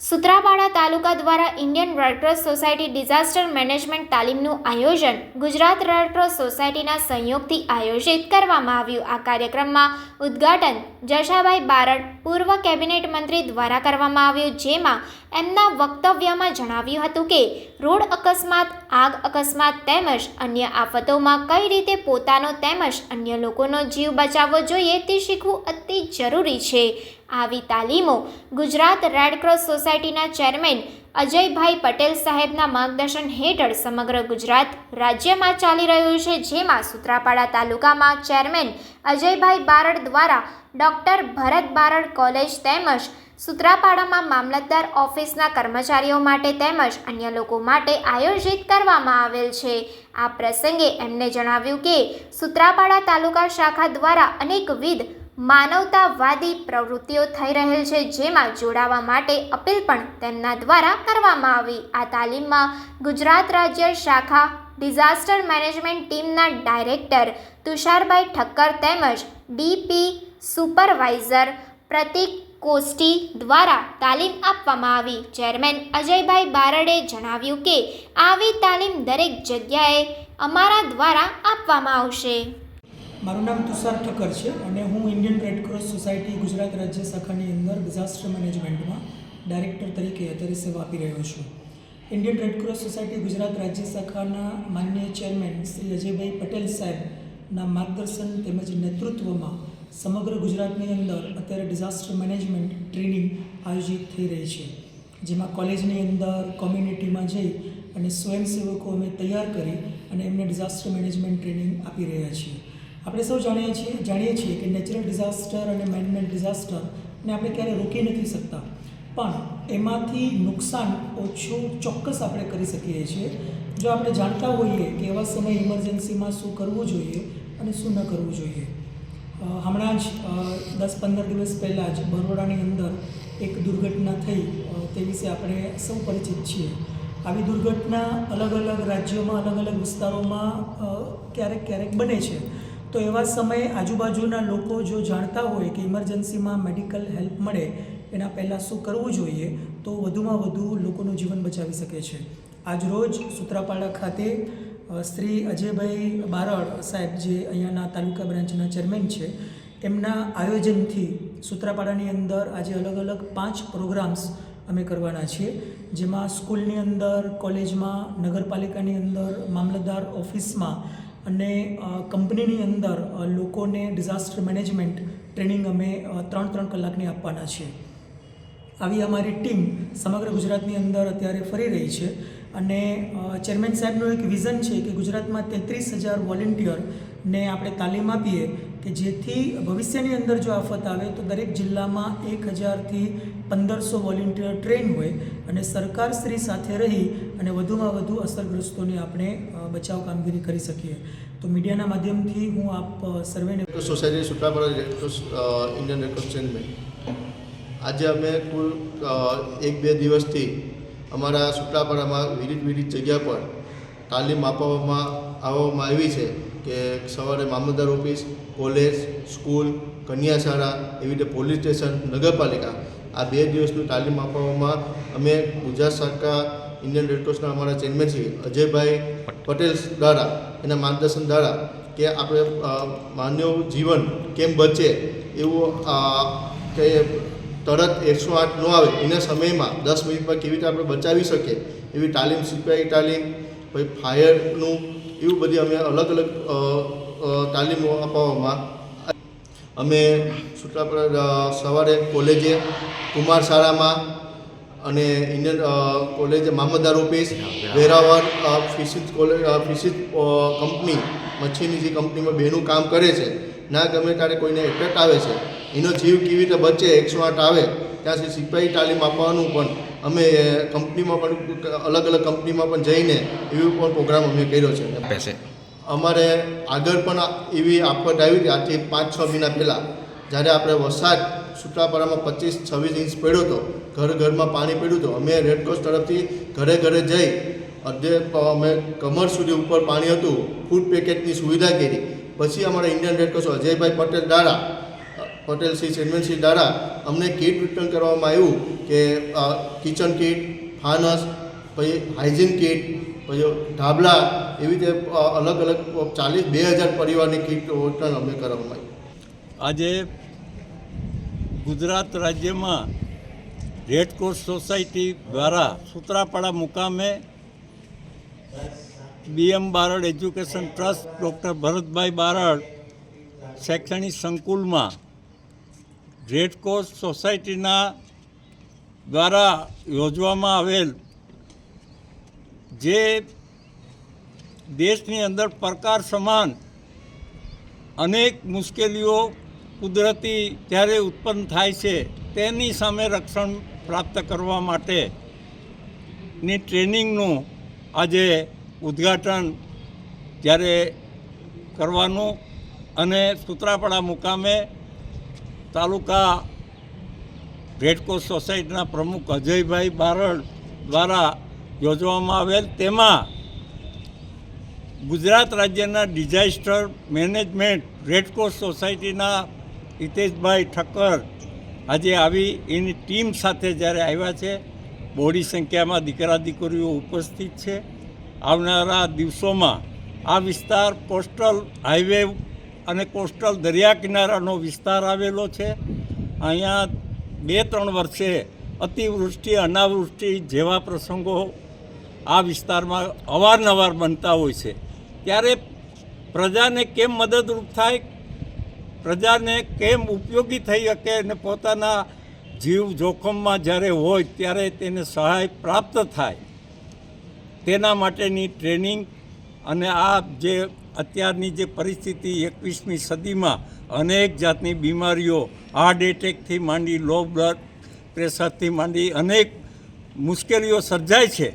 સુત્રાપાડા તાલુકા દ્વારા Indian red cross society disaster management તાલીમનું આયોજન Gujarat Red Cross સોસાયટીના સંયોગથી આયોજિત કરવામાં આવ્યું. આ કાર્યક્રમમાં ઉદ્ઘાટન જશાભાઈ બારડ, પૂર્વ કેબિનેટ મંત્રી દ્વારા કરવામાં આવ્યું, જેમાં એમના વક્તવ્યમાં જણાવ્યું હતું કે, રોડ અકસ્માત, આગ અકસ્માત તેમજ અન્ય આફતોમાં કઈ રીતે પોતાનો તેમજ અન્ય લોકોનો જીવ બચાવવો જોઈએ તે શીખવું અતિ જરૂરી છે. આવી તાલીમો ગુજરાત રેડક્રોસ સોસાયટીના ચેરમેન અજયભાઈ પટેલ સાહેબના માર્ગદર્શન હેઠળ સમગ્ર ગુજરાત રાજ્યમાં ચાલી રહ્યું છે, જેમાં સુત્રાપાડા તાલુકામાં ચેરમેન અજયભાઈ બારડ દ્વારા ડૉક્ટર ભરત બારડ કોલેજ તેમજ સુત્રાપાડામાં મામલતદાર ઓફિસના કર્મચારીઓ માટે તેમજ અન્ય લોકો માટે આયોજિત કરવામાં આવેલ છે. આ પ્રસંગે એમને જણાવ્યું કે સુત્રાપાડા તાલુકા શાખા દ્વારા અનેકવિધ માનવતાવાદી પ્રવૃત્તિઓ થઈ રહેલ છે, જેમાં જોડાવા માટે અપીલ પણ તેમના દ્વારા કરવામાં આવી. આ તાલીમમાં ગુજરાત રાજ્ય શાખા ડિઝાસ્ટર મેનેજમેન્ટ ટીમના ડાયરેક્ટર તુષારભાઈ ઠક્કર તેમજ ડીપી સુપરવાઇઝર પ્રતિક કોસ્ટી દ્વારા તાલીમ આપવામાં આવી. ચેરમેન અજયભાઈ બારડે જણાવ્યું કે, આવી તાલીમ દરેક જગ્યાએ અમારા દ્વારા આપવામાં આવશે. મારું નામ તુષાર ઠક્કર છે અને હું ઇન્ડિયન રેડક્રોસ સોસાયટી ગુજરાત રાજ્ય શાખાની અંદર ડિઝાસ્ટર મેનેજમેન્ટમાં ડાયરેક્ટર તરીકે અત્યારે સેવા આપી રહ્યો છું. ઇન્ડિયન રેડક્રોસ સોસાયટી ગુજરાત રાજ્ય શાખાના માન્ય ચેરમેન શ્રી અજયભાઈ પટેલ સાહેબના માર્ગદર્શન તેમજ નેતૃત્વમાં સમગ્ર ગુજરાતની અંદર અત્યારે ડિઝાસ્ટર મેનેજમેન્ટ ટ્રેનિંગ આયોજિત થઈ રહી છે. જેમાં કોલેજની અંદર કોમ્યુનિટીમાં જઈ અને સ્વયંસેવકો અમે તૈયાર કરી અને એમને ડિઝાસ્ટર મેનેજમેન્ટ ટ્રેનિંગ આપી રહ્યા છીએ. આપણે સૌ જાણીએ છીએ જાણીએ છીએ કે નેચરલ ડિઝાસ્ટર અને મેનમેડ ડિઝાસ્ટરને આપણે ક્યારેય રોકી નથી શકતા. પણ એમાંથી નુકસાન ઓછું ચોક્કસ આપણે કરી શકીએ છીએ. જો આપણે જાણતા હોઈએ કે એવા સમયે ઇમરજન્સીમાં શું કરવું જોઈએ અને શું ન કરવું જોઈએ. હમણાં જ દસ પંદર દિવસ પહેલાં જ બરોડાની અંદર એક દુર્ઘટના થઈ તે વિશે આપણે સૌ પરિચિત છીએ. આવી દુર્ઘટના અલગ અલગ રાજ્યોમાં, અલગ અલગ વિસ્તારોમાં ક્યારેક ક્યારેક બને છે. તો એવા સમયે આજુબાજુના લોકો જો જાણતા હોય કે ઇમરજન્સીમાં મેડિકલ હેલ્પ મળે, એના પહેલાં શું કરવું જોઈએ, તો વધુમાં વધુ લોકોનું જીવન બચાવી શકે છે. આજરોજ સૂત્રાપાડા ખાતે શ્રી અજયભાઈ બારડ સાહેબ જે અહીંયાના તાલુકા બ્રાન્ચના ચેરમેન છે એમના આયોજનથી સૂત્રાપાડાની અંદર આજે અલગ અલગ પાંચ પ્રોગ્રામ્સ અમે કરવાના છીએ. જેમાં સ્કૂલની અંદર, કોલેજમાં, નગરપાલિકાની અંદર, મામલતદાર ઓફિસમાં અને કંપનીની અંદર લોકોને ડિઝાસ્ટર મેનેજમેન્ટ ટ્રેનિંગ અમે ત્રણ ત્રણ કલાકની આપવાના છીએ આવી અમારી ટીમ સમગ્ર ગુજરાતની અંદર અત્યારે ફરી રહી છે. અને ચેરમેન સાહેબનું એક વિઝન છે કે ગુજરાતમાં તેત્રીસ હજાર વોલેન્ટિયરને આપણે તાલીમ આપીએ કે જેથી ભવિષ્યની અંદર જો આફત આવે તો દરેક જિલ્લામાં એક હજારથી પંદરસો વોલેન્ટિયર ટ્રેન હોય અને સરકારશ્રી સાથે રહી અને વધુમાં વધુ અસરગ્રસ્તોને આપણે બચાવ કામગીરી કરી શકીએ. તો મીડિયાના માધ્યમથી હું આપ સર્વેને સોસાયટી સુત્રાપાડા ઇન્ડિયન ચેનમેન આજે અમે કુલ એક બે દિવસથી અમારા સુત્રાપાડામાં વિવિધ વિવિધ જગ્યા પર તાલીમ આપવામાં આવવામાં આવી છે કે સવારે મામલતદાર ઓફિસ, કોલેજ, સ્કૂલ, કન્યાશાળા એવી રીતે પોલીસ સ્ટેશન, નગરપાલિકા આ બે દિવસની તાલીમ આપવામાં અમે ગુજરાત સરકાર, ઇન્ડિયન રેડક્રોસના અમારા ચેરમેન શ્રી અજયભાઈ પટેલ દ્વારા એના માર્ગદર્શન દ્વારા કે આપણે માનવ જીવન કેમ બચે એવું કે તરત એકસો આઠ ન આવે એના સમયમાં દસ મિનિટમાં કેવી રીતે આપણે બચાવી શકીએ? એવી તાલીમ સિપાહી તાલીમ, પછી ફાયરનું, એવું બધી અમે અલગ અલગ તાલીમો અપાવવામાં અમે સુત્રાપાડા સવારે કોલેજે કુમાર શાળામાં અને ઇન્ડિયન કોલેજ મામલતદાર office Veraval fisheries college fisheries company, મચ્છીની જે કંપનીમાં બેનું કામ કરે છે, ના ગમે ત્યારે કોઈને એટેક આવે છે એનો જીવ કેવી રીતે બચે એકસો આઠ આવે ત્યાં સુધી સિપાહી તાલીમ આપવાનું પણ અમે કંપનીમાં પણ અલગ અલગ કંપનીમાં પણ જઈને એવી પણ પ્રોગ્રામ અમે કર્યો છે. પૈસે અમારે આગળ પણ એવી આફત આવી હતી આજથી પાંચ છ મહિના પહેલાં જ્યારે આપણે વરસાદ સુત્રાપાડામાં પચીસ છવ્વીસ ઇંચ પડ્યો હતો ઘર ઘરમાં પાણી પડ્યું હતું અમે રેડક્રોસ તરફથી ઘરે ઘરે જઈ અડધે અમે કમર સુધી ઉપર પાણી હતું ફૂડ પેકેટની સુવિધા કરી. પછી અમારા ઇન્ડિયન રેડક્રોસ અજયભાઈ પટેલ દ્વારા પટેલ શ્રી ચેરમેનશ્રી દ્વારા અમને કીટ વિતરણ કરવામાં આવ્યું કે કિચન કીટ ફાનસ પછી હાઇજીન કીટ પછી ઢાબલા, એવી રીતે અલગ અલગ ચાલીસ બે હજાર પરિવારની કીટ વિતરણ અમને કરવામાં આવ્યું આજે ગુજરાત રાજ્યમાં રેડક્રોસ સોસાયટી દ્વારા સૂત્રાપાડા મુકામે BM Barad education trust doctor Bharatbhai Barad શૈક્ષણિક સંકુલમાં રેડક્રોસ સોસાયટીના દ્વારા યોજવામાં આવેલ જે દેશની અંદર પ્રકાર સમાન અનેક મુશ્કેલીઓ કુદરતી જ્યારે ઉત્પન્ન થાય છે, તેની સામે રક્ષણ પ્રાપ્ત કરવા માટેની ટ્રેનિંગનું આજે ઉદ્ઘાટન જ્યારે કરવાનું અને સૂત્રાપાડા મુકામે તાલુકા રેડક્રોસ સોસાયટીના પ્રમુખ અજયભાઈ બારડ દ્વારા યોજવામાં આવેલ તેમાં ગુજરાત રાજ્યના ડિઝાસ્ટર મેનેજમેન્ટ રેડક્રોસ સોસાયટીના હિતેશભાઈ ઠક્કર આજે આવી એની ટીમ સાથે જ્યારે આવ્યા છે, બહોળી સંખ્યામાં દીકરા દીકરીઓ ઉપસ્થિત છે. આવનારા દિવસોમાં આ વિસ્તાર કોસ્ટલ હાઈવે અને કોસ્ટલ દરિયા કિનારાનો વિસ્તાર આવેલો છે. અહીંયા બે ત્રણ વર્ષે અતિવૃષ્ટિ, અનાવૃષ્ટિ જેવા પ્રસંગો આ વિસ્તારમાં અવારનવાર બનતા હોય છે. ત્યારે પ્રજાને કેમ મદદરૂપ થાય? પ્રજાને કેમ ઉપયોગી થઈ શકે અને પોતાના જીવ જોખમમાં જ્યારે હોય ત્યારે તેને સહાય પ્રાપ્ત થાય? તેના માટેની ટ્રેનિંગ અને આ જે અત્યારની જે પરિસ્થિતિ એકવીસમી સદીમાં અનેક જાતની બીમારીઓ હાર્ટ એટેકથી માંડી લો બ્લડ પ્રેશરથી માંડી અનેક મુશ્કેલીઓ સર્જાય છે.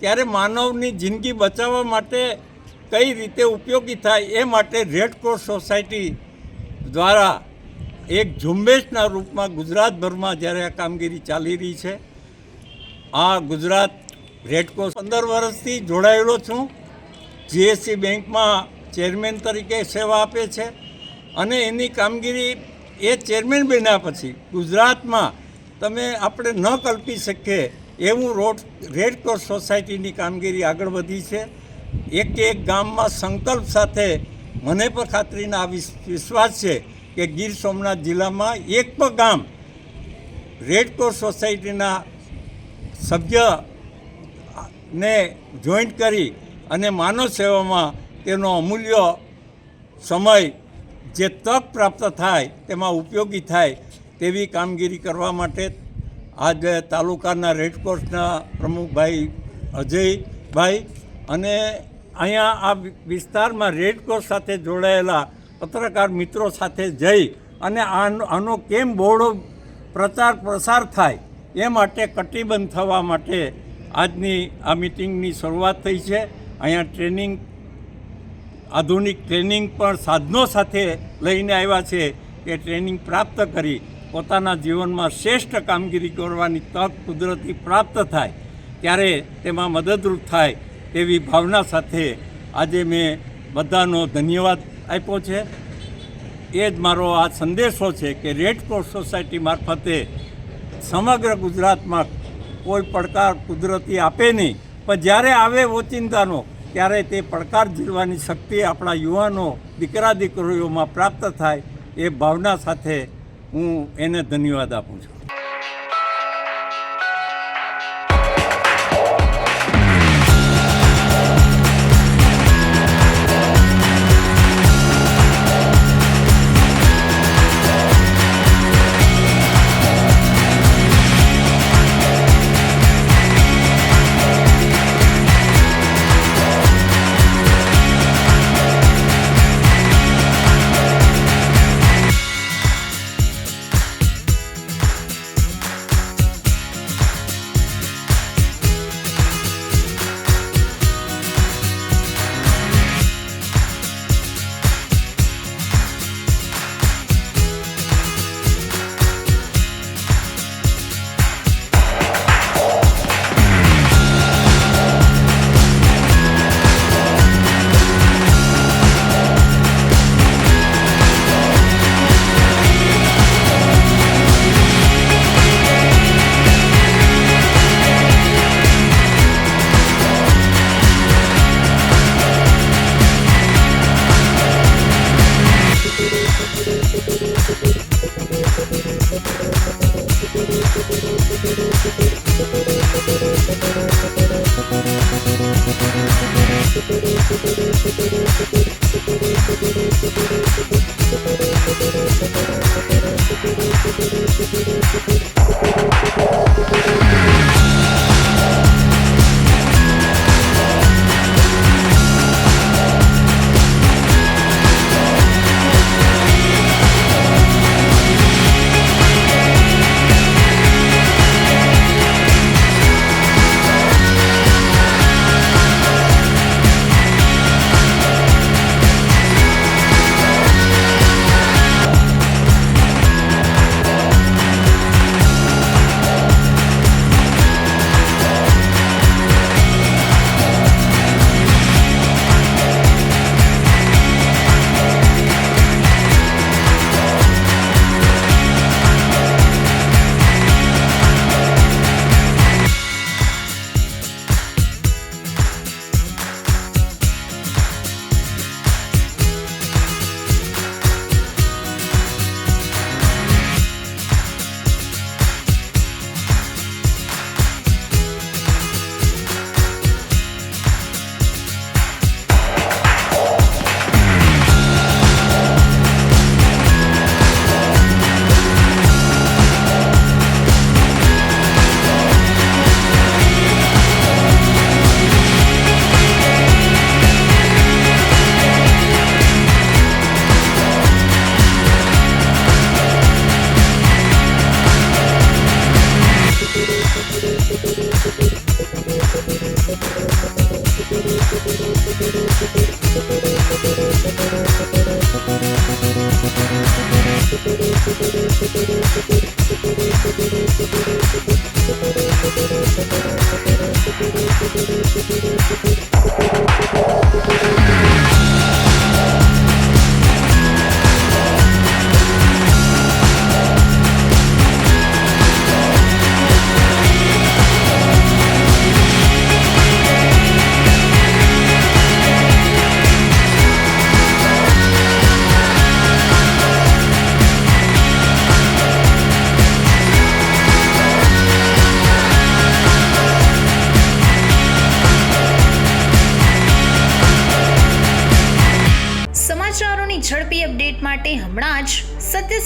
ત્યારે માનવની જિંદગી બચાવવા માટે કઈ રીતે ઉપયોગી થાય એ માટે રેડક્રોસ સોસાયટી દ્વારા એક ઝુંબેશના રૂપમાં ગુજરાતભરમાં જ્યારે આ કામગીરી ચાલી રહી છે, આ ગુજરાત રેડક્રોસ પંદર વર્ષથી જોડાયેલો છું. જીએસસી બેંકમાં ચેરમેન તરીકે સેવા આપે છે અને એની કામગીરી એ ચેરમેન બન્યા પછી ગુજરાતમાં તમે આપણે ન કલ્પી શકીએ એવું રોડ, રેડ ક્રોસ સોસાયટીની કામગીરી આગળ વધી છે. એક એક ગામમાં સંકલ્પ સાથે મને પણ ખાતરીના આ વિશ્વાસ છે કે ગીર સોમનાથ જિલ્લામાં એક પણ ગામ રેડ ક્રોસ સોસાયટીના સભ્ય ને જોઈન્ટ કરી અને માનવ સેવામાં તેનો અમૂલ્ય સમય જે તક પ્રાપ્ત થાય, તેમાં ઉપયોગી થાય તેવી કામગીરી કરવા માટે આજે તાલુકાના રેડક્રોસના પ્રમુખભાઈ અજયભાઈ અને અહીંયા આ વિસ્તારમાં રેડક્રોસ સાથે જોડાયેલા પત્રકાર મિત્રો સાથે જઈ અને આનો કેમ બહોળો પ્રચાર પ્રસાર થાય એ માટે કટિબંધ થવા માટે આજની આ મિટિંગની શરૂઆત થઈ છે. અહીંયા ટ્રેનિંગ આધુનિક ટ્રેનિંગ પણ સાધનો સાથે લઈને આવ્યા છે કે ટ્રેનિંગ પ્રાપ્ત કરી પોતાના જીવનમાં શ્રેષ્ઠ કામગીરી કરવાની તક કુદરતી પ્રાપ્ત થાય, ત્યારે તેમાં મદદરૂપ થાય તેવી ભાવના સાથે આજે મેં બધાનો ધન્યવાદ આપ્યો છે. એ જ મારો આ સંદેશો છે કે રેડ ક્રોસ સોસાયટી મારફતે સમગ્ર ગુજરાતમાં કોઈ પડકાર કુદરતી આપે નહીં. પણ જ્યારે આવે ઓચિંતાનો ત્યારે તે પડકાર ઝીલવાની શક્તિ આપણા યુવાનો, દીકરા, દીકરીઓમાં પ્રાપ્ત થાય એ ભાવના સાથે હું એને ધન્યવાદ આપું છું.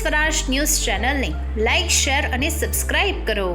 સ્વરાજ ન્યૂઝ ચેનલને લાઇક શેર અને સબસ્ક્રાઇબ કરો.